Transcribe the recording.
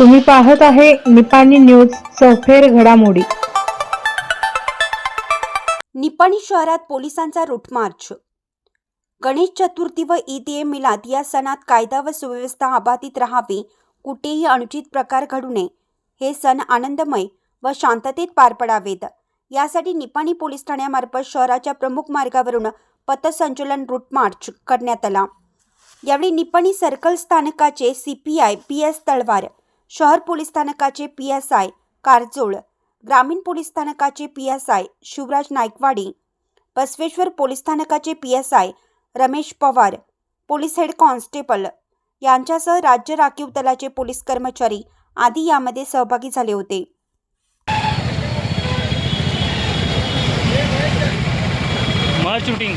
तुम्ही पाहत आहे निपाणी न्यूज सफेर घडामोडी. निपाणी शहरात पोलिसांचा रूटमार्च गणेश चतुर्थी व ईद ए मिलाद या सणात कायदा व सुव्यवस्था अबाधित राहावी कुठेही अनुचित प्रकार घडू नये हे सण आनंदमय व शांततेत पार पडावेत. यासाठी निपाणी पोलीस ठाण्यामार्फत शहराच्या प्रमुख मार्गावरून पथसंचलन रूट मार्च करण्यात आला. यावेळी निपाणी सर्कल स्थानकाचे C P I P S Talwar शहर पोलीस स्थानकाचे पी एस आय कारजोळ ग्रामीण पोलीस स्थानकाचे P S I Shivraj Naikwadi Basaveshwar police स्थानकाचे P S I Ramesh Pawar police head constable यांच्यासह राज्य राखीव दलाचे पोलीस कर्मचारी आदी यामध्ये सहभागी झाले होते. शूटिंग.